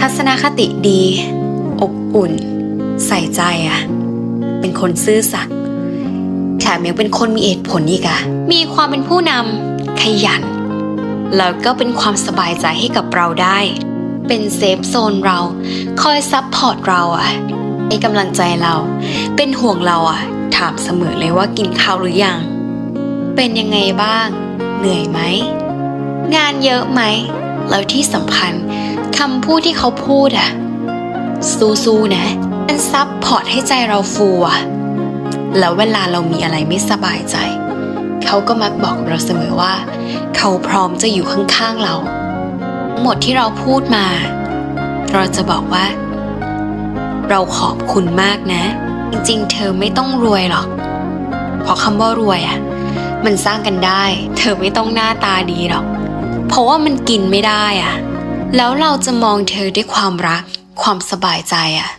ทัศนคติดี อบอุ่น ใส่ใจอะ เป็นคนซื่อสัตย์แถมยังเป็นคนมีเหตุผลอีกอะมีความเป็นผู้นำขยัน แล้วก็เป็นความสบายใจให้กับเราได้ เป็นเซฟโซนเรา คอยซับพอร์ตเราอะให้กำลังใจเรา เป็นห่วงเราอะถามเสมอเลยว่ากินข้าวหรือยัง เป็นยังไงบ้าง เหนื่อยไหม งานเยอะไหม แล้วที่สำคัญ คำพูดที่เขาพูดอะสู้ๆนะมันซับพอร์ตให้ใจเราฟูอะแล้วเวลาเรามีอะไรไม่สบายใจ เขาก็มักบอกเราเสมอว่า เขาพร้อมจะอยู่ข้างๆเรา หมดที่เราพูดมา เราจะบอกว่า เราขอบคุณมากนะ จริงๆ เธอไม่ต้องรวยหรอก เพราะคำว่ารวยอะมันสร้างกันได้ เธอไม่ต้องหน้าตาดีหรอก เพราะว่ามันกินไม่ได้อะ แล้วเราจะมองเธอด้วยความรัก ความสบายใจอะ